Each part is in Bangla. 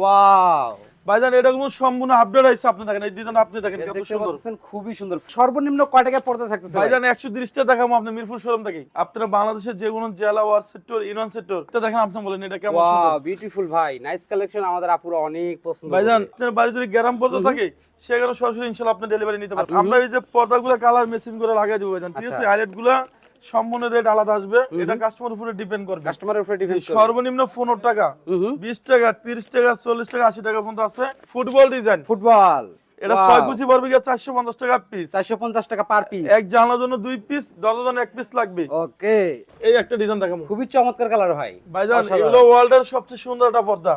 ওয়াও ভাইজান এটা সম্পূর্ণ আপডেট আছে আপনি দেখেন এই ডিজাইন আপনি দেখেন কত সুন্দর। খুবই সুন্দর। সর্বনিম্ন কয় টাকা পর্দা থাকতেছে ভাইজান একশো তিরিশটা দেখাবো আপনি মিরপুর শোরুম থেকে। আপনারা বাংলাদেশের যে কোনো জেলা ওয়ার সেক্টর ইউনিয়ন সেক্টর এটা দেখেন আপনি বলেন এটা কেমন ওয়াও বিউটিফুল ভাই নাইস কালেকশন আমাদের আপুরা অনেক পছন্দ ভাইজান আপনার বাড়ি যদি গ্রাম পর্যন্ত থাকে সেখানে সরাসরি ইনশাল্লাহ আপনি ডেলিভারি নিতে পারবেন। আমরা এই যে পর্দাগুলো কালার মেশিন করে লাগাই দেবো ভাইজান ঠিক আছে? আচ্ছা। সম্পূর্ণ রেট আলাদা আসবে। এটা কাস্টমার উপরে ডিপেন্ড করবে। কাস্টমারের উপরে ডিপেন্ড সর্বনিম্ন পনেরো টাকা হুম বিশ টাকা তিরিশ টাকা চল্লিশ টাকা আশি টাকা পর্যন্ত আছে। Football design football. এটা ছয় কুচি পড়বে গিয়ে চারশো পঞ্চাশ টাকা পিস 450 টাকা পার পিস এক জানলার জন্য দুই পিস দরজার জন্য এক পিস লাগবে। ওকে এই একটা ডিজাইন দেখাবো। খুবই চমৎকার কালার ভাই। ভাইজান। এগুলো ওয়ার্ল্ডের সবচেয়ে সুন্দর একটা পর্দা।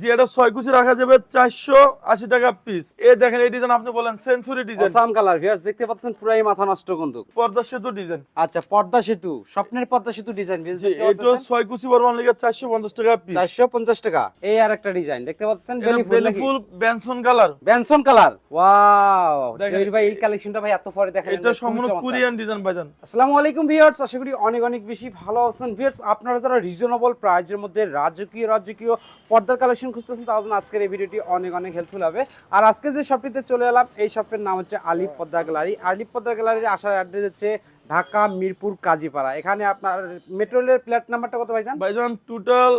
যে এটা ছয় কুচি রাখা যাবে চারশো আশি টাকা পিস এই দেখেন এই ডিজাইন আপনি বলেন century design awesome colour viewers দেখতে পাচ্ছেন পুরাই মাথা নষ্ট কিন্তু। পর্দা সেতু ডিজাইন আচ্ছা পর্দা সেতু স্বপ্নের পর্দা সেতু ডিজাইন এটা ছয় কুচি বর্মান লিগে চারশো পঞ্চাশ টাকা পিস চারশো পঞ্চাশ টাকা। এই আর একটা ডিজাইন দেখতে পাচ্ছেন? Beliphool Benson colour Benson colour wow দেখেন। জহির ভাই এই কালেকশনটা ভাই এত পরে দেখেন এটা সম্পূর্ণ কোরিয়ান ডিজাইন ভাইজান। আসসালামু আলাইকুম ভিউয়ার্স আশা করি অনেক অনেক বেশি ভালো আছেন। ভিউয়ার্স আপনারা যারা রিজনেবল প্রাইজের মধ্যে রাজকীয় রাজকীয় পর্দার কালেকশন খুঁজতেছেন জন্য আজকের এই ভিডিওটি অনেক অনেক হেল্পফুল হবে। আর আজকে যে শপটিতে চলে এলাম এই শপের নাম হচ্ছে আলিফ পদ্মা গ্যালারি। আলিফ পদ্মা গ্যালারির আসার অ্যাড্রেস হচ্ছে ঢাকা মিরপুর কাজীপাড়া। এখানে আপনার মেট্রো রেলের প্ল্যাট নাম্বারটা কত ভাইজান? ভাইজান টোটাল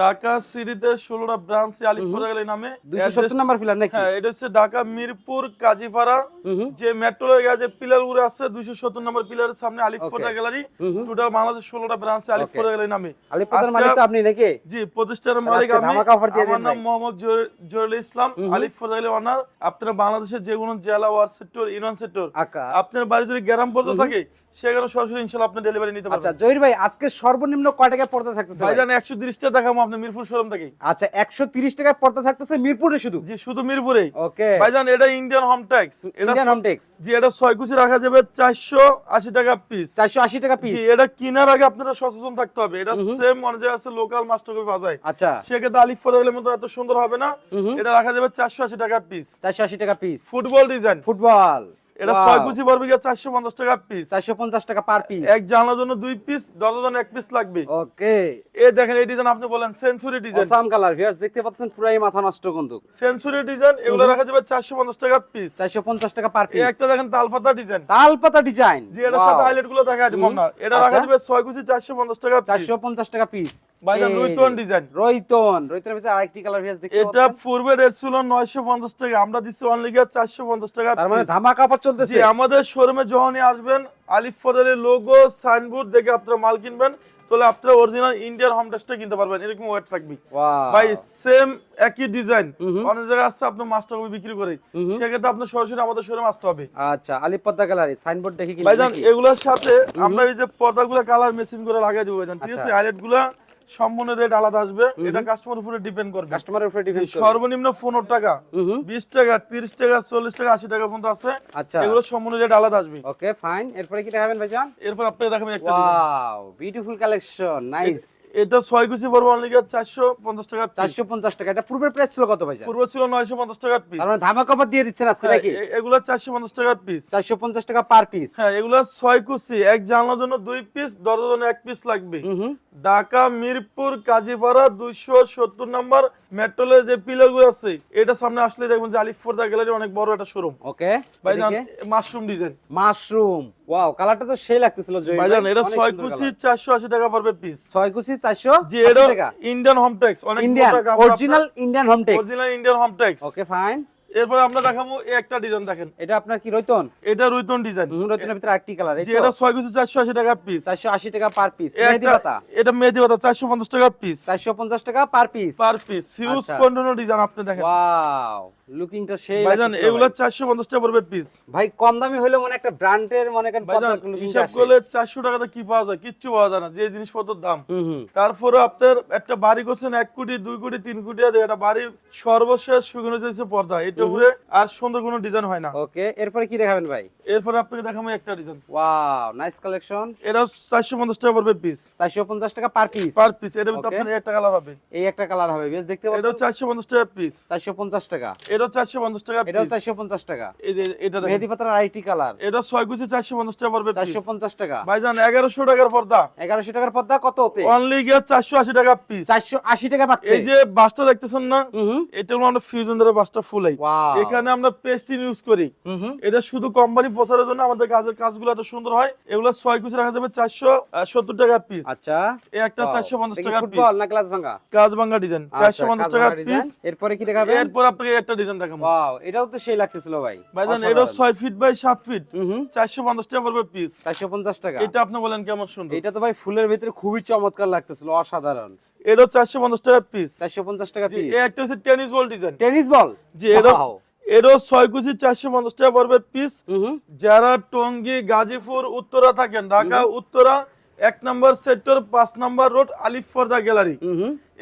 ঢাকা সিটিতে ষোলোটা ব্রাঞ্চ আলিপুর গেলে নামে দুইশো নাম্বার নাকি? হ্যাঁ এটা হচ্ছে ঢাকা মিরপুর কাজীপাড়া। যে মেট্রো পিলারগুলো আছে দুইশো সত্তর নম্বর পিলারের সামনে আলিফ গ্যালারি। টোটাল বাংলাদেশ ষোলোটা ব্রাঞ্চ. গ্যালারি নামে। আপনি নাকি? জি প্রতিষ্ঠানের মালিক আমি। আমার নাম মোহাম্মদ ইসলাম গ্যালারি অনার আপনারা বাংলাদেশের যে কোনো জেলা ওয়ার সেক্টর ইউনিয়ন সেক্টর আপনার বাড়ি যদি গ্রাম পর্যন্ত। থাকে সেখানে সরাসরি ইনশাল্লাহ আপনি ডেলিভারি নিতে আচ্ছা পারবেন। জহির ভাই আজকে সর্বনিম্ন কয় টাকা পর্দা থাকতেছে ভাই? ভাইজান একশো তিরিশটা দেখাবো আপনি মিরপুর শোরুম থেকে আচ্ছা একশো তিরিশ টাকায় পর্দা থাকতেছে মিরপুরে শুধু? জি শুধু মিরপুরে ওকে। ভাইজান এটা Indian home tax Indian home tex জি এটা ছয় কুচি রাখা যাবে চারশো আশি টাকা পিস চারশো আশি টাকা পিস জি এটা কেনার আগে আপনারা সচেতন থাকতে হবে। এটা। সেম মনে যায় আছে লোকাল মাস্টার কপি পাওয়া যায় আচ্ছা। সেক্ষেত্রে আলিফ মতো এত সুন্দর হবে না। এটা রাখা যাবে চারশো আশি টাকা পিস চারশো আশি টাকা পিস ফুটবল ডিজাইন ফুটবল এটা ছয় কুচি পড়বে গিয়ে চারশো পঞ্চাশ টাকা পিস চারশো পঞ্চাশ টাকা পার পিস এক জানলার জন্য দুই পিস দরজার জন্য এক পিস লাগবে। ওকে এই দেখেন এই ডিজাইন আপনি বলেন century design awesome colour viewers দেখতে পাচ্ছেন পুরাই মাথা নষ্ট কিন্তু। সেঞ্চুরি ডিজাইন এগুলো রাখা যাবে চারশো পঞ্চাশ টাকা পিস চারশো পঞ্চাশ টাকা পার পিস একটা দেখেন তালপাতা ডিজাইন তাল পাতা ডিজাইন যে এটার সাথে হাইলাইটগুলো দেখা। না এটা আচ্ছা। রাখা যাবে ছয় কুচি চারশো পঞ্চাশ টাকা চারশো পঞ্চাশ টাকা পিস ভাইজান রুইতন ডিজাইন রইতন রইতনের ভিতরে আরেকটি কালার ভিউয়ার্স দেখতে এটা পূর্বে রেট ছিল নয়শো পঞ্চাশ টাকা আমরা দিচ্ছি অনলি গিয়ে চারশো পঞ্চাশ টাকা তার মানে ধামাকা চলতেছে। আমাদের শোরুমে যখনই আসবেন আলিফ ফদারের লোগো সাইনবোর্ড দেখে আপনারা মাল কিনবেন তাহলে আপনারা অরিজিনাল ইন্ডিয়ান হোম টেস্টটা কিনতে পারবেন। এরকম ওয়েট থাকবে. ভাই সেম একই ডিজাইন। অনেক জায়গায় আসছে আপনার মাস্টার কপি বিক্রি করে। সেক্ষেত্রে আপনার সরাসরি আমাদের শোরুমে আসতে হবে। আচ্ছা আলিপ পদ্মা গ্যালারি সাইনবোর্ড দেখে কি ভাইজান এগুলোর সাথে আমরা এই যে পর্দাগুলো কালার মেশিন করে লাগাই দেবো ভাইজান ঠিক আচ্ছা। আছে? হাইলাইটগুলা সম্পূর্ণ রেট আলাদা আসবে। এটা কাস্টমার উপরে ডিপেন্ড করবে। কাস্টমারের উপরে ডিপেন্ড সর্বনিম্ন পনেরো টাকা হুম বিশ টাকা তিরিশ টাকা চল্লিশ টাকা আশি টাকা পর্যন্ত আছে। আচ্ছা। এগুলো রেট আলাদা আসবে। ওকে ফাইন এরপরে কি দেখাবেন ভাইজান? এরপর দেখাবেন একটা ওয়াও বিউটিফুল কালেকশন নাইস এটা ছয় কুচি পড়ব অনলি টাকা piece। চারশো পঞ্চাশ টাকা। এটা পূর্বের প্রাইস ছিল কত ভাইজান? পূর্ব ছিল নয়শো পঞ্চাশ টাকা পিস তার মানে ধামাকা অফার দিয়ে দিচ্ছেন আজকে নাকি? এগুলো চারশো পঞ্চাশ টাকা পিস চারশো পঞ্চাশ টাকা পার পিস হ্যাঁ এগুলো ছয় কুচি এক জানলার জন্য দুই পিস দরজার জন্য এক পিস লাগবে। ঢাকা মিরপুর কাজীপাড়া দুইশো সত্তর নাম্বার মেট্রোলে যে পিলারগুলো আছে এটা সামনে আসলে দেখবেন যে আলিফ ফোর্দা গ্যালারি অনেক বড় একটা শোরুম ওকে ভাইজান মাশরুম ডিজাইন মাশরুম ওয়াও কালারটা তো সেই লাগতেছিল জয় ভাইজান এটা কুচি টাকা পড়বে পিস ছয় কুচি চারশো যে এটা ইন্ডিয়ান হোম ট্যাক্স অনেক Indian original Indian home tex original Indian home tax okay fine এরপর আমরা দেখাবো একটা ডিজাইন দেখেন। এটা আপনার কি রইতন এটা রুইতন ডিজাইন রইতনের ভিতরে আরেকটি কালার এই এটা চারশো আশি টাকা পিস চারশো আশি টাকা পার পিস মেহেদি পাতা। এটা মেহেদি পাতা চারশো পঞ্চাশ টাকা পিস চারশো পঞ্চাশ টাকা per piece per piece huge. Design আপনি দেখেন। ওয়াও লুকিংটা সেই ভাইজান এগুলো ভাই। চারশো পঞ্চাশ টাকা পড়বে পিস ভাই কম দামি হলে মনে একটা ব্র্যান্ডের মনে করেন ভাইজান হিসাব করলে চারশো টাকাতে কি পাওয়া যায়? কিচ্ছু পাওয়া যায় না যে জিনিসপত্রের দাম। তারপরে আপনার একটা বাড়ি করছেন এক কোটি দুই কোটি তিন কোটি আছে একটা বাড়ির সর্বশেষ হচ্ছে পর্দা। এটা উপরে আর সুন্দর কোনো ডিজাইন হয় না। ওকে এরপরে কি দেখাবেন ভাই? এরপরে আপনাকে দেখাবো একটা ডিজাইন ওয়াও নাইস কালেকশন এটা চারশো পঞ্চাশ টাকা পড়বে পিস চারশো পঞ্চাশ টাকা পার পিস পার পিস ভিতরে আপনার একটা কালার হবে। এই একটা কালার হবে বেশ দেখতে পাচ্ছেন? চারশো পঞ্চাশ টাকা পিস চারশো পঞ্চাশ টাকা। এটাও চারশো পঞ্চাশ টাকা এটাও পিস চারশো পঞ্চাশ টাকা। এই যে এটা দেখেন। মেহেদি পাতার আইটি কালার এটা ছয় কুচি চারশো পঞ্চাশ টাকা পড়বে চারশো পিস পঞ্চাশ টাকা। ভাইজান এগারোশো টাকার পর্দা। এগারোশো টাকার পর্দা কত ওতে? অনলি গিয়ে চারশো আশি টাকা পিস চারশো আশি টাকা পাচ্ছে। এই যে বাসটা দেখতেছেন না? এটা হলো আমরা ফিউজন ধরে বাসটা ফুলাই ওয়াও এখানে আমরা পেস্টিন ইউজ করি। এটা শুধু কোম্পানি প্রচারের জন্য আমাদের কাজের কাজগুলো এত সুন্দর হয়। এগুলো ছয় কুচি রাখা যাবে চারশো সত্তর টাকা পিস আচ্ছা। একটা চারশো পঞ্চাশ টাকা পিস না গ্লাস ভাঙা? কাজ ভাঙ্গা ডিজাইন চারশো আচ্ছা, পঞ্চাশ টাকা পিস এরপরে কি দেখাবেন? এরপর আপনাকে একটা ডিজাইন দেখাবো। এটাও তো সেই লাগতেছিল ভাই। ভাইজান এটা ছয় ফিট বাই সাত ফিট চারশো পঞ্চাশ টাকা পড়বে পিস চারশো পঞ্চাশ টাকা। এটা আপনি বলেন কেমন সুন্দর। এটা তো ভাই ফুলের ভিতরে খুবই চমৎকার লাগতেছিল অসাধারণ। এটা চারশো পঞ্চাশ টাকা পিস চারশো পঞ্চাশ টাকা পিস একটা হচ্ছে tennis ball design tennis ball জি এটা এরও ছয় কুচি চারশো পঞ্চাশ টাকা পড়বে পিস যারা টঙ্গী গাজীপুর উত্তরা থাকেন ঢাকা উত্তরা এক নম্বর সেক্টর পাঁচ নম্বর রোড আলিফ ফর্দা গ্যালারি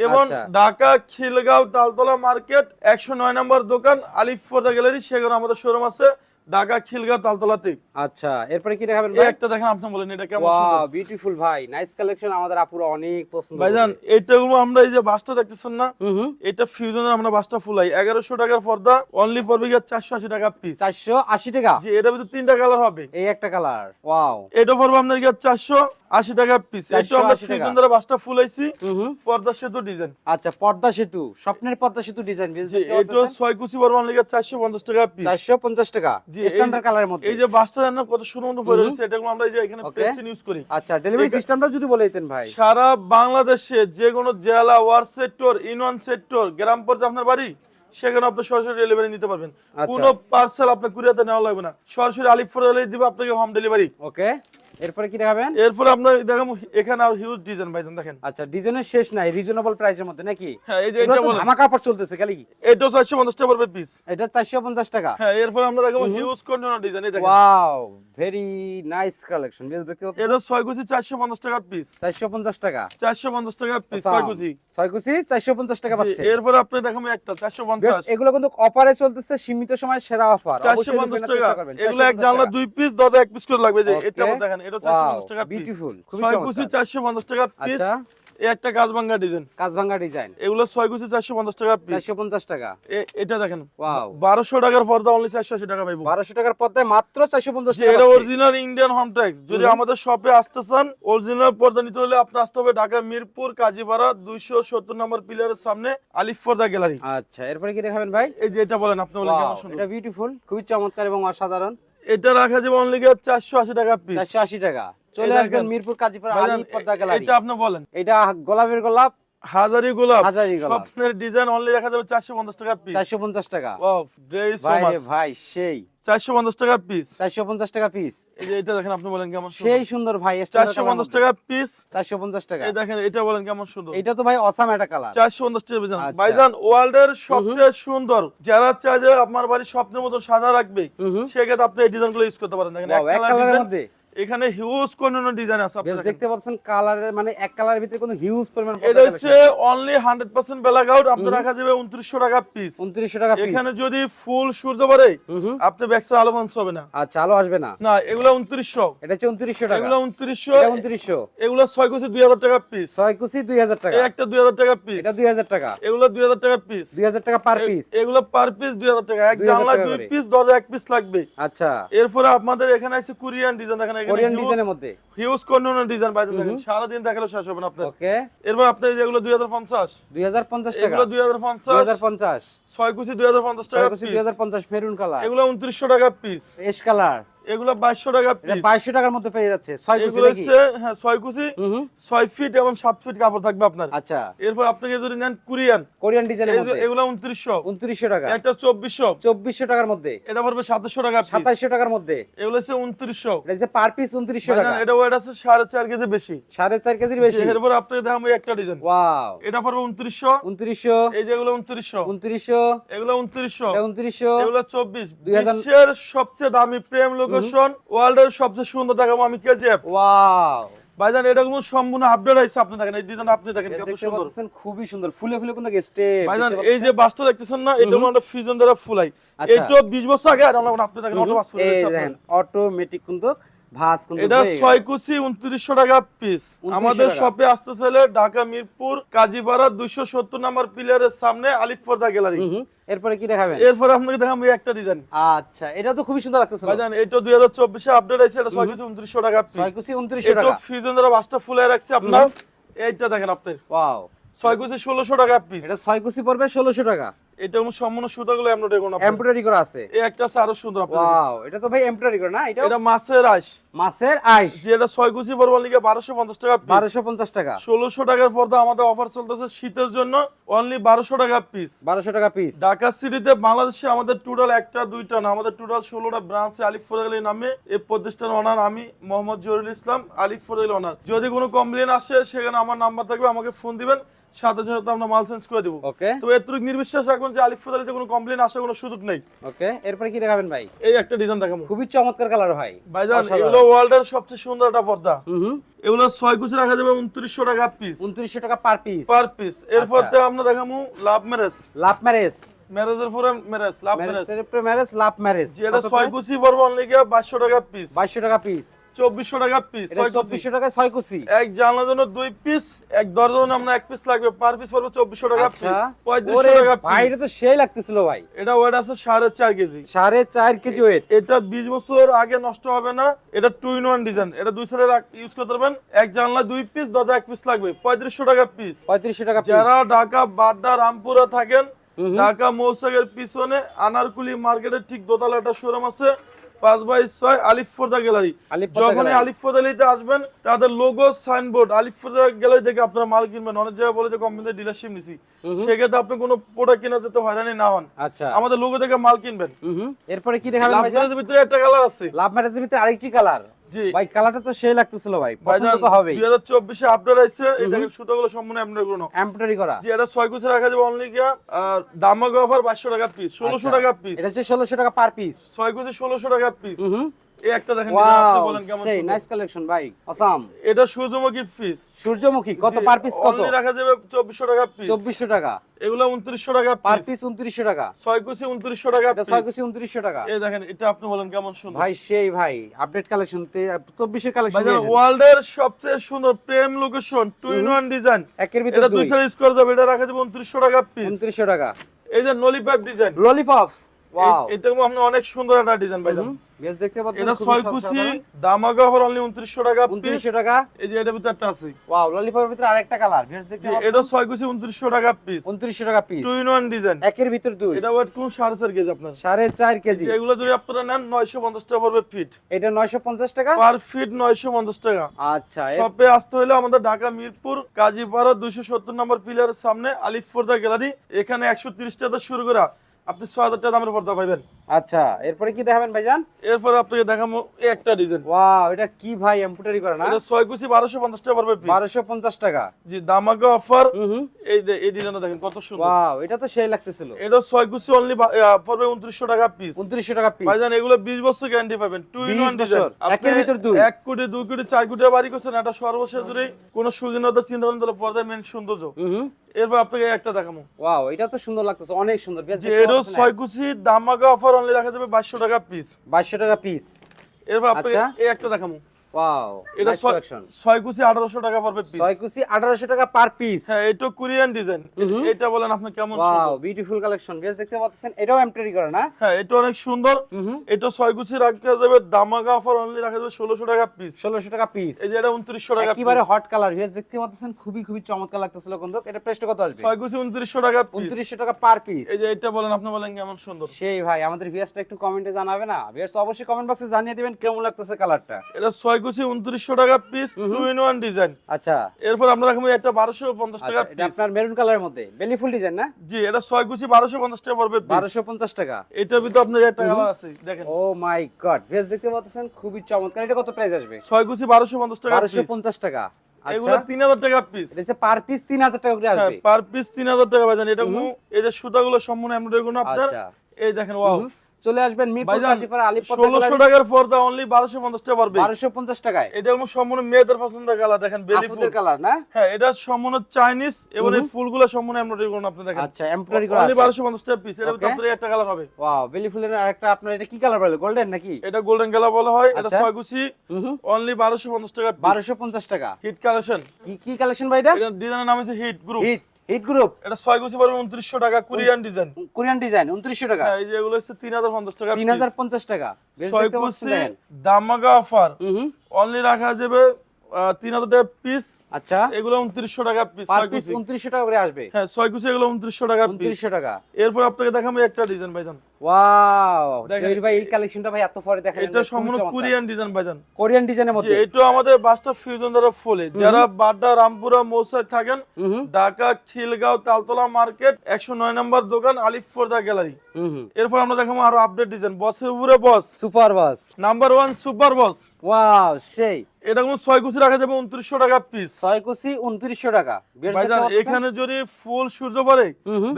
এবং আচ্ছা। ঢাকা খিলগাঁও তালতলা মার্কেট একশো নয় নম্বর দোকান আলিফ ফর্দা গ্যালারি সেখানে আমাদের শোরুম আছে। ঢাকা খিলগাঁও তালতলাতে। আচ্ছা এরপরে কি দেখাবেন ভাই? একটা দেখেন আপনি বলেন এটা কেমন ওয়াও বিউটিফুল ভাই নাইস কালেকশন আমাদের আপুরা অনেক পছন্দ ভাইজান করবে। এইটাগুলো আমরা এই যে বাসটা দেখতেছেন না এটা ফিউজনের আমরা বাসটা ফুলাই। এগারোশো টাকার পর্দা অনলি ফর চারশো আশি টাকা পিস চারশো আশি টাকা? জি এটা ভিতরে তিনটা কালার হবে। এই একটা কালার ওয়াও এটা পড়বে আপনার গিয়ে চারশো আশি টাকা পিস এটা আমরা 480 টাকা। বাসটা হুম হুম। পর্দা সেতু ডিজাইন আচ্ছা পর্দা সেতু। স্বপ্নের পর্দা সেতু ডিজাইন এটা ছয় কুচি অনলি চারশো পঞ্চাশ টাকা পিস চারশো পঞ্চাশ টাকা জি, স্ট্যান্ডার্ড কালারের মধ্যে। এই যে বাসটা জানেন কত সুন্দর মতো পরে রয়েছে এটাগুলো আমরা এই যে এখানে. পেস্টিন ইউজ করি। আচ্ছা ডেলিভারি সিস্টেমটা যদি বলে দিতেন ভাই। সারা বাংলাদেশে যে কোনো জেলা ওয়ার সেক্টর ইউনিয়ন সেক্টর গ্রাম পর্যায়ে আপনার বাড়ি সেখানে আপনি সরাসরি ডেলিভারি নিতে পারবেন। আচ্ছা। কোনো পার্সেল আপনার কুরিয়াতে নেওয়া লাগবে না। সরাসরি আলিপুর দিবে আপনাকে হোম ডেলিভারি ওকে এরপরে কি দেখাবেন? এরপর আপনার দেখেন এখানে আর হিউজ ডিজাইন দেখেন। আচ্ছা ডিজাইনের শেষ নাই রিজনেবল প্রাইসের মধ্যে নাকি? হ্যাঁ এই যে এটা তো বলেন ধামাকা অফার চলতেছে খালি চারশো পঞ্চাশ টাকা পড়বে পিস এটা চারশো পঞ্চাশ টাকা? হ্যাঁ এরপর আমরা দেখাবো হিউজ কন্টেনার ডিজাইন এই দেখেন। ওয়াও ভেরি নাইস কালেকশন বেশ দেখতে পাচ্ছেন? এটা ছয় কুচি চারশো পঞ্চাশ টাকা পিস চারশো পঞ্চাশ টাকা? চারশো পঞ্চাশ টাকা পিস আচ্ছা, ছয় কুচি ছয় কুচি চারশো পঞ্চাশ টাকা পাচ্ছে। এরপর আপনি দেখাবো একটা চারশো বেশ, পঞ্চাশ এগুলো কিন্তু অফারে চলতেছে সীমিত সময় সেরা অফার চারশো পঞ্চাশ টাকা। এগুলো এক জানলা দুই পিস দশে এক পিস করে লাগবে। যে এটা দেখেন এটা চারশো পঞ্চাশ টাকা বিউটিফুল খুবই চমৎকার। চারশো পঞ্চাশ টাকা পিস আচ্ছা। এই একটা ডিজাইন ডিজাইন এগুলো টাকা পিস টাকা। এটা দেখেন। ওয়াও টাকার পর্দা অনলি চারশো আশি টাকা পাইবো। টাকার পর্দায় মাত্র টাকা এটা অরিজিনাল ইন্ডিয়ান হোম ট্যাক্স যদি আমাদের শপে আসতে চান অরিজিনাল পর্দা নিতে হলে আপনি আসতে হবে ঢাকা মিরপুর কাজীপাড়া দুইশো সত্তর নম্বর পিলারের সামনে আলিফ পর্দা গ্যালারি। আচ্ছা এরপরে কি দেখাবেন ভাই? এই যে এটা বলেন আপনি বলেন কেমন সুন্দর। এটা বিউটিফুল খুবই চমৎকার এবং অসাধারণ। এটা রাখা যাবে অনলি চারশো আশি টাকা পিস চারশো আশি টাকা। চলে আসবেন মিরপুর কাজীপুর ভাইজান, আলী গ্যালারি। এটা আপনি বলেন। এটা গোলাপের গোলাপ হাজারি গোলাপ হাজারি গোলাপ। স্বপ্নের ডিজাইন অনলি দেখা যাবে চারশো পঞ্চাশ টাকা পিস চারশো পঞ্চাশ টাকা। ওয়াও ভেরি সো ভাই ভাই সেই। চারশো পঞ্চাশ টাকা পিস চারশো পঞ্চাশ টাকা পিস এই যে এটা দেখেন আপনি বলেন কেমন সেই সুন্দর ভাই চারশো পঞ্চাশ টাকা পিস চারশো পঞ্চাশ টাকা। এই দেখেন এটা বলেন কেমন সুন্দর। এটা তো ভাই অসাম একটা কালার চারশো পঞ্চাশ টাকা ভাইজান আচ্ছা। ভাইজান ওয়ার্ল্ডের সবচেয়ে সুন্দর যারা চায় যে আপনার বাড়ি স্বপ্নের মতো সাজা রাখবে সেক্ষেত্রে আপনি এই ডিজাইনগুলো ইউজ করতে পারেন। দেখেন এক কালারের মধ্যে। এখানে হিউজ কোন ডিজাইন আছে আপনি দেখতে পাচ্ছেন কালারের মানে এক কালারের ভিতরে কোনো হিউজ পরিমাণ এটা হচ্ছে only hundred percent blackout আপনি রাখা যাবে উনত্রিশশো টাকা পিস উনত্রিশশো টাকা পিস এখানে যদি ফুল সূর্য পরে আপনি ব্যাকসাইড আলো মাংস হবে না। আচ্ছা আলো আসবে না। না এগুলো উনত্রিশশো। এটা হচ্ছে উনত্রিশশো টাকা। এগুলো উনত্রিশশো। এটা উনত্রিশশো। এগুলো ছয় কুচি দুই হাজার টাকা পিস ছয় কুচি দুই হাজার টাকা। এই একটা দুই হাজার টাকা পিস এটা দুই হাজার টাকা। এগুলো দুই হাজার টাকা পিস দুই হাজার টাকা পার পিস এগুলো পার পিস দুই হাজার টাকা। এক জানলা দুই। পিস দরজা এক পিস লাগবে। আচ্ছা। এরপরে আপনাদের এখানে আছে কোরিয়ান ডিজাইন দেখেন কোরিয়ান ডিজাইনের মধ্যে। হিউজ কর্নার ডিজাইন বাইরে দেখেন সারাদিন দেখালে শেষ হবে না আপনার। ওকে। এরপর আপনি যেগুলো দুই হাজার পঞ্চাশ। দুই হাজার পঞ্চাশ টাকা। এগুলো দুই হাজার দুই পঞ্চাশ হাজার পঞ্চাশ। ছয় কুচি দুই হাজার পঞ্চাশ টাকা ছয় কুচি দুই piece। হাজার পঞ্চাশ মেরুন কালার এগুলো উনত্রিশশো টাকা পিস এস কালার এগুলো বাইশশো টাকা পিস বাইশশো টাকার মধ্যে পেয়ে যাচ্ছে। কুচি নাকি? হ্যাঁ কুচি। ফিট এবং ফিট কাপড় থাকবে আপনার। আচ্ছা। এরপর আপনাকে যদি নেন কোরিয়ান। কোরিয়ান ডিজাইনের মধ্যে? এগুলো উনত্রিশশো। উনত্রিশশো টাকা। টাকার মধ্যে? এটা পড়বে টাকা টাকার মধ্যে? এগুলো হচ্ছে উনত্রিশশো। এটা হচ্ছে পার পিস উনত্রিশশো টাকা। এটা ওয়েট আছে সাড়ে চার কেজি বেশি। সাড়ে চার কেজির বেশি? এরপর আপনাকে দেখাবো একটা ডিজাইন ওয়াও। এটা পড়বে উনত্রিশশো। উনত্রিশশো। এই যেগুলো উনত্রিশশো। উনত্রিশশো। এগুলো উনত্রিশশো। এটা উনত্রিশশো। এগুলো চব্বিশ। 2000 বিশ্বের সবচেয়ে দামি প্রেম লোকেশন ওয়ার্ল্ড এর সবচেয়ে সুন্দর দেখাবো আমি কেজিএফ ওয়াও। ভাইজান এটা কোনো সম্পূর্ণ আপডেট আছে আপনি দেখেন এই ডিজাইন আপনি দেখেন কত সুন্দর। খুবই সুন্দর ফুলে ফুলে কিন্তু স্টেপ ভাইজান এই যে বাসটা দেখতেছেন না এটা মানে একটা দ্বারা ফুলাই। এটা 20 বছর আগে আর আমরা আপনি দেখেন অটো বাস করে এই দেখেন অটোমেটিক কিন্তু ভাস এটা ছয় কুচি উনত্রিশশো টাকা পিস আমাদের শপে আসতে চাইলে ঢাকা মিরপুর কাজীপাড়া দুইশো সত্তর নাম্বার পিলারের সামনে আলিফ পর্দা গ্যালারি। এরপরে কি দেখাবেন? এরপরে আপনাকে দেখাবো একটা ডিজাইন আচ্ছা এটা তো খুবই সুন্দর লাগতেছে। ভাইজান এটা দুই হাজার চব্বিশে আপডেট আছে এটা ছয় কুচি উনত্রিশশো টাকা পিস ছয় কুচি উনত্রিশশো এটা টাকা। ফিউজন দ্বারা বাসটা রাখছি আপনার। এইটা দেখেন আপনার। ওয়াও ছয় কুচি ষোলোশো টাকা পিস এটা ছয় কুচি পড়বে ষোলোশো টাকা। এটা কোনো সম্পূর্ণ সুতাগুলো এমনটাই কোনো এমব্রয়ডারি করা আছে? এই একটা আছে আরও সুন্দর ওয়াও এটা তো ভাই এমব্রয়ডারি করা না? এটা এটা মাছের আইস। মাছের আইস। লিগে বারোশো পঞ্চাশ টাকা পিস বারোশো পঞ্চাশ টাকা। ষোলোশো টাকার পর্দা আমাদের অফার চলতেছে শীতের জন্য অনলি বারোশো টাকা পিস বারোশো টাকা পিস ঢাকা সিটিতে বাংলাদেশে আমাদের টোটাল একটা দুইটা না আমাদের টোটাল ষোলোটা ব্রাঞ্চে আলিফ ফরালি নামে এই প্রতিষ্ঠান ওনার আমি মোহাম্মদ জহুরুল ইসলাম আলিফ ফরালি ওনার যদি কোনো কমপ্লেন আসে সেখানে আমার নাম্বার থাকবে আমাকে ফোন দিবেন। সাথে সাথে আমরা মাল চেঞ্জ করে দেবো। ওকে তো এতটুকু নির্বিশ্বাস রাখবেন যে আলিফ ফরালিতে কোনো কমপ্লেন আসার কোনো সুযোগ নেই। ওকে এরপরে কি দেখাবেন ভাই? এই একটা ডিজাইন দেখাবো। খুবই চমৎকার কালার ভাই। ভাইজান অসাধারণ। এগুলো ওয়ার্ল্ডের সবচেয়ে সুন্দর একটা পর্দা। এগুলো ছয় কুচি রাখা যাবে উনত্রিশশো টাকা পিস উনত্রিশশো টাকা পার পিস পার পিস এরপর। আমরা দেখাবো লাভ ম্যারেজ। Love marriage. ম্যারেজের পরে ম্যারেজ লাভ ম্যারেজ এরপরে ম্যারেজ লাভ ম্যারেজ যেটা কুচি পড়ব অনলি টাকা পিস টাকা পিস চব্বিশশো টাকা পিস এটা চব্বিশশো টাকায় ছয় কুচি। এক জানলার জন্য পিস এক দরজার জন্য আমরা পিস লাগবে। পার পিস পড়বে টাকা পিস আচ্ছা পঁয়ত্রিশশো ওরে টাকা ভাই এটা তো সেই লাগতেছিল ভাই। এটা ওয়েট আছে সাড়ে চার কেজি। সাড়ে চার কেজি ওয়েট এটা বিশ বছর আগে নষ্ট হবে না। এটা টু ইন ওয়ান ডিজাইন এটা দুই সাইডে ইউজ করতে পারবেন। এক জানলা দুই পিস দরজা এক পিস লাগবে। পঁয়ত্রিশশো টাকা পিস পঁয়ত্রিশশো টাকা পিস যারা ঢাকা বাড্ডা রামপুরা থাকেন। ঢাকা মৌসাগের পিছনে আনারকুলি মার্কেটের ঠিক দোতলা একটা শোরুম আছে পাঁচ বাই ছয় আলিফ ফোর্দা গ্যালারি। যখন ফোর্দা যখনই gallery। আসবেন তাদের লোগো সাইনবোর্ড আলিফোর্দা গ্যালারি থেকে আপনারা মাল কিনবেন। অনেক জায়গায় বলে যে কোম্পানিতে ডিলারশিপ নিছি। সেক্ষেত্রে আপনি কোনো প্রোডাক্ট কেনা যেতে হয়রানি না হন। আচ্ছা। আমাদের লোগো থেকে মাল কিনবেন। এরপরে কি দেখাবেন ভিতরে একটা কালার আছে। লাভ ম্যারেজের ভিতরে আরেকটি কালার ভাই কালারটা তো সেই লাগতেছিল ভাই পছন্দ তো হবে দুই হাজার চব্বিশে আপডেট আইছে এই দেখেন সুতাগুলো সম্পূর্ণ এমব্রয়ডারি করা এমব্রয়ডারি করা। যে এটা ছয় কুচি রাখা যাবে অনলি গিয়া আর দামাগ অফার বাইশশো টাকা পিস ষোলোশো আচ্ছা। টাকা পিস এটা হচ্ছে ষোলোশো টাকা পার পিস ছয় কুচি 1600 টাকা পিস। এই একটা দেখেন আপনি বলেন কেমন সেই নাইস কালেকশন ভাই আসাম এটা সূর্যমুখী পিস সূর্যমুখী কত পার পিস কত? রাখা যাবে চব্বিশশো টাকা পিস চব্বিশশো টাকা। এগুলো উনত্রিশশো টাকা পার পিস পিস উনত্রিশশো টাকা। ছয় কুচি উনত্রিশশো টাকা এটা ছয় পিস কুচি উনত্রিশশো টাকা। এই দেখেন এটা আপনি বলেন কেমন সুন্দর। ভাই সেই ভাই আপডেট কালেকশন চব্বিশের কালেকশন ভাইজান ওয়ার্ল্ডের সবচেয়ে সুন্দর প্রেম location two in one design একের ভিতরে সাইড ইউজ করা যাবে এটা রাখা যাবে উনত্রিশশো টাকা পিস উনত্রিশশো টাকা। এই যে নলিপাইপ ডিজাইন ললিপপ এটা আপনি অনেক সুন্দর একটা ডিজাইন বেশ দেখতে পাচ্ছেন এটা কুচি সাধারণ। দামাগা অফার অনলি উনত্রিশশো টাকা পিস উনত্রিশশো টাকা? এই যে এটা ভিতরে একটা আছে। ওয়াও ললিপপের ভিতরে আরেকটা কালার বেশ দেখতে পাচ্ছেন। এটা কুচি উনত্রিশশো টাকা পিস উনত্রিশশো টাকা piece two in one design একের ভিতর দুই। এটা ওয়েট কোন? সাড়ে চার কেজি আপনার। সাড়ে চার কেজি। এগুলো যদি আপনারা নেন নয়শো পঞ্চাশ টাকা পড়বে ফিট এটা নয়শো পঞ্চাশ টাকা? পার ফিট নয়শো পঞ্চাশ টাকা। আচ্ছা শপে আসতে হলে আমাদের ঢাকা মিরপুর কাজীপাড়া দুইশো সত্তর নম্বর পিলারের সামনে আলিফ পর্দা গ্যালারি। এখানে একশো তিরিশ টাকা শুরু করা আপনি ছয় হাজার টাকা দামের পর্দা পাইবেন আচ্ছা এরপরে কি দেখাবেন ভাইজান? এরপর আপনাকে দেখাবো একটা ডিজাইন ওয়াও এটা কি ভাই এমপুটারি করে না? এটা ছয় কুচি বারোশো পঞ্চাশ টাকা পড়বে বারোশো পঞ্চাশ টাকা। জি দামাগা অফার এই যে এই ডিজাইনটা দেখেন কত সুন্দর। ওয়াও এটা তো সেই লাগতেছিল। এটা ছয় কুচি অনলি পড়বে উনত্রিশশো টাকা পিস উনত্রিশশো টাকা পিস ভাইজান এগুলো বিশ বছর গ্যারান্টি পাবেন। টু ইন ওয়ান ডিজাইন একের ভিতর দুই। এক কোটি দুই কোটি চার কোটি বাড়ি করছেন এটা সর্বশেষ কোনো সুবিধা চিন্তা করেন তাহলে পর্দায় মেন সৌন্দর্য। এরপর আপনাকে একটা দেখাবো ওয়াও এটা তো সুন্দর লাগতেছে অনেক সুন্দর। যে এরও ছয় কুচি দামাগা অফার অনলি রাখা যাবে বাইশশো টাকা পিস বাইশশো টাকা পিস এরপর আপনাকে আচ্ছা। এই একটা দেখাবো ওয়াও এটা কুচি টাকা পিস কুচি টাকা পার পিস হ্যাঁ এটা কোরিয়ান ডিজাইন এটা বলেন আপনি কেমন ওয়াও বিউটিফুল কালেকশন বেশ দেখতে পাচ্ছেন এটাও এমপ্রেরি করে না? হ্যাঁ এটা অনেক সুন্দর। হুম হুম এটা ছয় কুচি রাখা যাবে দামাগা অফার অনলি রাখা যাবে ষোলোশো টাকা পিস ষোলোশো টাকা পিস এই যে এটা উনত্রিশশো টাকা একেবারে হট কালার বেশ দেখতে পাচ্ছেন খুবই খুবই চমৎকার লাগতেছিল কিন্তু। এটা কত আসবে? কুচি টাকা পিস টাকা পার পিস এই যে এটা বলেন আপনি বলেন কেমন সুন্দর। সেই ভাই আমাদের ভিউয়ার্সটা একটু কমেন্টে জানাবে না? ভিউয়ার্স অবশ্যই কমেন্ট বক্সে জানিয়ে দিবেন কেমন লাগতেছে কালারটা এটা ছয় কুচি উনত্রিশশো টাকা piece two in one design আচ্ছা। এরপর আমরা দেখাবো একটা বারোশো পঞ্চাশ টাকা আচ্ছা, এটা আপনার মেরুন কালারের মধ্যে। বেলি ফুল ডিজাইন না? জি এটা ছয় কুচি বারোশো পঞ্চাশ টাকা পড়বে বারোশো পঞ্চাশ টাকা। এটার ভিতরে আপনার একটা কালার আছে দেখেন। ও মাই গড ভিউয়ার্স দেখতে পাচ্ছেন? খুবই চমৎকার। এটা কত প্রাইস আসবে? ছয় কুচি বারোশো পঞ্চাশ টাকা বারোশো পঞ্চাশ টাকা। এগুলো আচ্ছা তিন হাজার টাকা পিস এটা পার পিস তিন হাজার টাকা করে হ্যাঁ আসবে। পার পিস তিন হাজার টাকা বাজান এটা এই যে সুতাগুলো সম্পূর্ণ এমব্রয়ডারি কোনো আপনার। আচ্ছা। এই দেখেন ওয়াও। চলে আসবেন মিরপুর কাজীপাড়া আলিপুর ষোলোশো টাকার পর্দা অনলি বারোশো পঞ্চাশ টাকা পারবে বারোশো পঞ্চাশ টাকায়। এটা হলো সম্পূর্ণ মেয়েদের পছন্দের কালার দেখেন বেলি ফুল। কালার না? হ্যাঁ এটা সম্পূর্ণ চাইনিজ এবং এই ফুলগুলো সম্পূর্ণ এমব্রয়ডারি করুন আপনি দেখেন আচ্ছা এমপ্লয়ারি করা অনলি আছে। বারোশো পঞ্চাশ টাকা পিস এটা. আপনার একটা কালার হবে। ওয়াও বেলি ফুলের আরেকটা আপনার এটা কি কালার বলে? গোল্ডেন নাকি? এটা গোল্ডেন কালার বলা হয় এটা। ছয় গুছি অনলি বারোশো পঞ্চাশ টাকা বারোশো পঞ্চাশ টাকা। হিট কালেকশন কি কি কালেকশন ভাই এটা? এটা ডিজাইনের নাম হচ্ছে hit group hit hit group এটা ছয় গুছি পারবে উনত্রিশশো টাকা কোরিয়ান ডিজাইন কোরিয়ান ডিজাইন উনত্রিশশো টাকা। হ্যাঁ এই যে এগুলো হচ্ছে তিন হাজার পঞ্চাশ টাকা তিন হাজার পঞ্চাশ টাকা। বেশ ছয় দেখতে পাচ্ছেন কুচি দেখেন দামাগা অফার। অনলি রাখা যাবে তিন হাজার টাকা পিস আচ্ছা। এগুলো উনত্রিশশো টাকা পিস পার পিস উনত্রিশশো টাকা করে আসবে? হ্যাঁ ছয় কুচি এগুলো উনত্রিশশো টাকা পিস উনত্রিশশো টাকা। এরপর আপনাকে দেখাবো একটা ডিজাইন ভাইজান। ওয়াও! জহির ভাই এই কালেকশনটা ভাই এত পরে দেখেন এটা সম্পূর্ণ কোরিয়ান ডিজাইন ভাইজান। কোরিয়ান ডিজাইনের মধ্যে? এটা আমাদের বাসটা ফিউজন দ্বারা ফলে যারা বাড্ডা রামপুরা মৌসায় থাকেন ঢাকা খিলগাঁও তালতলা মার্কেট একশো নয় নম্বর দোকান আলিফ ফোরদা গ্যালারি এরপর আমরা দেখাবো আরও আপডেট ডিজাইন বসের উপরে boss. Super boss number one super boss wow সেই। এটা কোনো ছয় কুচি রাখা যাবে উনত্রিশশো টাকা পিস ছয় কুচি উনত্রিশশো টাকা। ভাইজান এখানে যদি ফুল সূর্য পরে।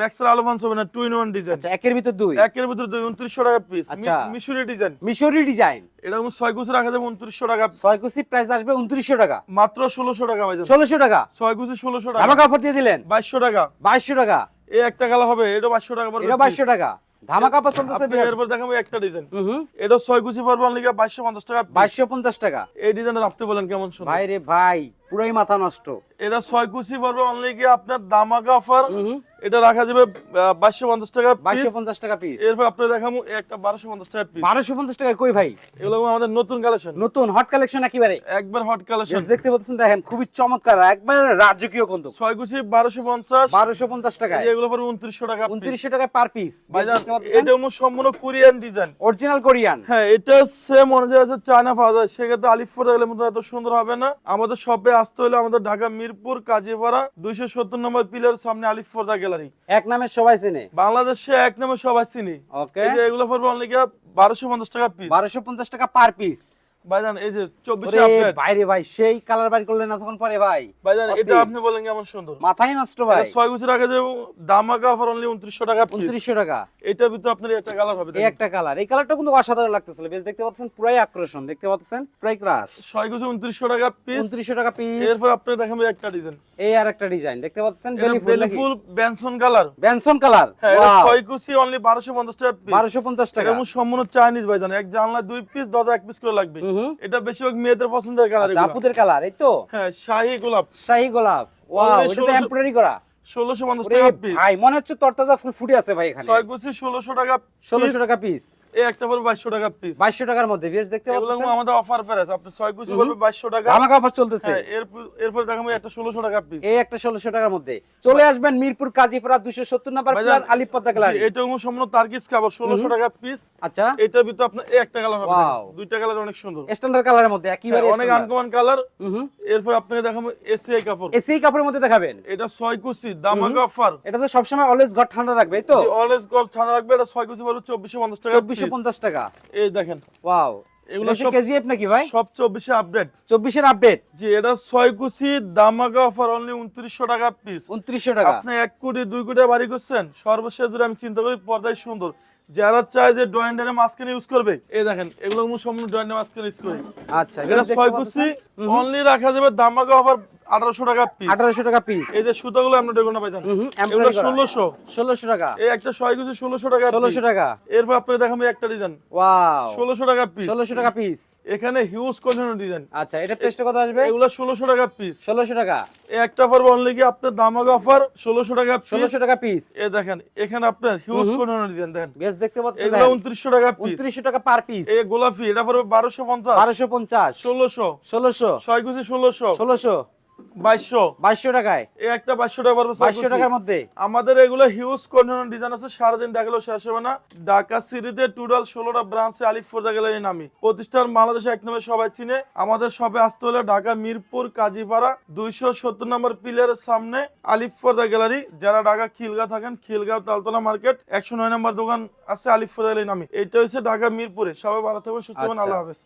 ব্যাক্সের হবে না টু ইন ওয়ান ডিজাইন আচ্ছা একের ভিতর দুই? একের ভিতরে দুই উনত্রিশশো টাকা পিস আচ্ছা। মিশরি ডিজাইন মিশরি ডিজাইন এটা কোনো ছয় কুচি রাখা যাবে উনত্রিশশো টাকা ছয় কুচি প্রাইস আসবে উনত্রিশশো টাকা। মাত্র ষোলোশো টাকা ভাইজান। ষোলোশো টাকা? ছয় কুচি ষোলোশো টাকা। ধামাকা অফার দিয়ে দিলেন? বাইশশো টাকা। বাইশশো টাকা। এই একটা কালার হবে এটা বাইশশো টাকা এটা বাইশশো টাকা। ধামাকা পছন্দ আছে বিয়ার এরপর দেখাবো একটা ডিজাইন এটা ছয় গুছি পড়বে অনলি বাইশশো পঞ্চাশ টাকা piece। বাইশশো পঞ্চাশ টাকা। এই ডিজাইনটা আপনি বলেন কেমন শুনুন ভাই রে ভাই পুরাই মাথা নষ্ট। এটা ছয় কুচি পড়বে অনলি কি আপনার দামাকা অফার এটা রাখা যাবে বাইশশো পঞ্চাশ টাকা বাইশশো পঞ্চাশ টাকা পিস এরপর আপনি দেখাবো একটা বারোশো পঞ্চাশ টাকা পিস বারোশো পঞ্চাশ টাকা কই ভাই? এগুলো আমাদের নতুন কালেকশন নতুন হট কালেকশন একেবারে। একবার হট কালেকশন দেখতে পাচ্ছেন দেখেন খুবই চমৎকার একবার রাজকীয় কিন্তু ছয় কুচি বারোশো পঞ্চাশ। বারোশো পঞ্চাশ টাকায় এগুলো পড়বে উনত্রিশশো টাকা উনত্রিশশো টাকা পার পিস এটা সম্পূর্ণ কোরিয়ান ডিজাইন অরিজিনাল কোরিয়ান হ্যাঁ এটা সেম অনুযায়ী আছে চায়না পাওয়া যায়। সেক্ষেত্রে আলিফপুর গেলে মতো এত সুন্দর হবে না। আমাদের শপে আসতে হলে আমাদের ঢাকা মিরপুর কাজীপাড়া দুইশো সত্তর নম্বর পিলার সামনে আলিফ ফর্দা গ্যালারি। এক নামে সবাই চিনে? বাংলাদেশে এক নামে সবাই চিনি। ওকে। এগুলো পড়বে অনেক বারোশো পঞ্চাশ টাকা পিস বারোশো পঞ্চাশ টাকা পার পিস ভাইজান এই যে আপডেট। বাইরে ভাই সেই কালার বাড়ি করলেন এতক্ষণ পরে ভাই। ভাইজান এটা আপনি বলেন কেমন সুন্দর? মাথায় নষ্ট ভাই। এটা গুছি রাখা যাবে দামাকা অফার অনলি উনত্রিশশো টাকা পিস উনত্রিশশো টাকা। এটার ভিতরে আপনার একটা কালার হবে এই একটা কালার এই কালারটা কিন্তু অসাধারণ লাগতেছিল বেশ দেখতে পাচ্ছেন পুরাই আকর্ষণ দেখতে পাচ্ছেন পুরাই ক্রাশ গুছি উনত্রিশশো টাকা পিস উনত্রিশশো টাকা পিস এরপর আপনি দেখাবো একটা ডিজাইন এই আর একটা ডিজাইন দেখতে পাচ্ছেন এটা? বেলিফুল ব্যানসন কালার ব্যানসন কালার হ্যাঁ এটা ছয় কুচি অনলি বারোশো পঞ্চাশ টাকা পিস বারোশো পঞ্চাশ টাকা। এটা সম্পূর্ণ চাইনিজ ভাইজান এক জানলা দুই পিস দরজা এক পিস করে লাগবে। এটা বেশিরভাগ মেয়েদের পছন্দের কালার আচ্ছা, আপুদের কালার এই তো? হ্যাঁ শাহী গোলাপ। শাহী গোলাপ। ওয়াও এটা এমব্রয়ডারি করা। ষোলোশো পঞ্চাশ টাকা পিস ভাই মনে হচ্ছে তরতাজা ফুল ফুটে আছে ভাই এখানে। ছয় ষোলোশো টাকা ষোলোশো টাকা পিস এই একটা পড়বে বাইশশো টাকা পিস বাইশশো টাকার মধ্যে দেখতে পাচ্ছেন? আমাদের অফার প্রাইস আপনি ছয় পড়বে বাইশশো টাকা। ধামাকা অফার চলতেছে। হ্যাঁ এরপর একটা ষোলোশো টাকা পিস এই একটা ষোলোশো টাকার মধ্যে। চলে আসবেন মিরপুর কাজীপাড়া দুশো সত্তর নাম্বার প্লান আলিপদ্দা গ্যালারি এটা সম্পূর্ণ তার্কিস কাপড় ষোলোশো টাকা পিস আচ্ছা। এটার ভিতরে আপনার এই একটা কালার হবে। দুইটা কালার অনেক সুন্দর। স্ট্যান্ডার্ড কালারের মধ্যে একেবারে হ্যাঁ, অনেক আনকমন কালার এরপর আপনাকে দেখাবো এসিআই কাপড় এসি কাপড়ের মধ্যে দেখাবেন? এটা ছয় কুচি অফার। এটা তো সবসময় অলওয়েজ ঘর ঠান্ডা রাখবে তো? অলওয়েজ গল ঠান্ডা রাখবে এটা ছয় কুচি পড়বে চব্বিশশো পঞ্চাশ টাকা চব্বিশশো piece। পঞ্চাশ টাকা। এই দেখেন। ওয়াও এগুলো সব কেজিএফ নাকি ভাই? সব চব্বিশে আপডেট চব্বিশের আপডেট জি এটা ছয় কুচি দামাকা অফার অনলি উনত্রিশশো টাকা পিস উনত্রিশশো টাকা। আপনি এক কোটি দুই কোটি বাড়ি করছেন সর্বশেষ যদি আমি চিন্তা করি পর্দায় সুন্দর। যারা চায় যে ডেনে মাঝখানে ইউজ করবে এই দেখেন এগুলো সম্পূর্ণ ড্রয়িং মাঝখানে ইউজ করি। আচ্ছা এটা ছয় কুচি অনলি রাখা যাবে দামাকা অফার আঠারোশো টাকা পিস আঠারোশো টাকা পিস এই যে সুতাগুলো আমরা দেখুন না পাইতেন এগুলো ষোলোশো। ষোলোশো টাকা। এই একটা ছয় কুচি ষোলোশো টাকা ষোলোশো টাকা। এরপর আপনাকে দেখাবো একটা ডিজাইন ওয়াও। ষোলোশো টাকা পিস ষোলোশো টাকা পিস এখানে হিউজ কন্টেনার ডিজাইন আচ্ছা এটা পেস্টে কত আসবে? এগুলো ষোলোশো টাকা পিস ষোলোশো টাকা। এই একটা পড়বে অনলি কি আপনার দামাকা অফার ষোলোশো টাকা পিস ষোলোশো টাকা পিস এ দেখেন এখানে আপনার হিউজ ডিজাইন দেখেন। বেশ দেখতে পাচ্ছেন এগুলো উনত্রিশশো টাকা পিস টাকা পার পিস এই গোলাপি এটা পড়বে বারোশো পঞ্চাশ। বারোশো পঞ্চাশ। ষোলোশো। ষোলোশো। ছয় কুচি ষোলোশো। ষোলোশো। বাইশশো। বাইশশো টাকায়? এই একটা বাইশশো টাকা পড়বে বাইশশো টাকার মধ্যে? আমাদের এগুলো হিউজ কন্টেনার ডিজাইন আছে সারাদিন দেখালেও শেষ হবে না। ঢাকা সিটিতে টোটাল ষোলোটা ব্রাঞ্চে আলিফ ফোর্জা গ্যালারি নামি। প্রতিষ্ঠান বাংলাদেশে এক নামে সবাই চিনে। আমাদের সবে আসতে হলে ঢাকা মিরপুর কাজীপাড়া দুইশো সত্তর নম্বর পিলারের সামনে আলিফ গ্যালারি যারা ঢাকা খিলগাঁও থাকেন খিলগাঁও তালতলা মার্কেট একশো নয় নম্বর দোকান আছে আলিফ গ্যালারি নামি। এটা হচ্ছে ঢাকা মিরপুরে। সবাই ভালো থাকবেন সুস্থ থাকবেন আচ্ছা। আল্লাহ হাফেজ।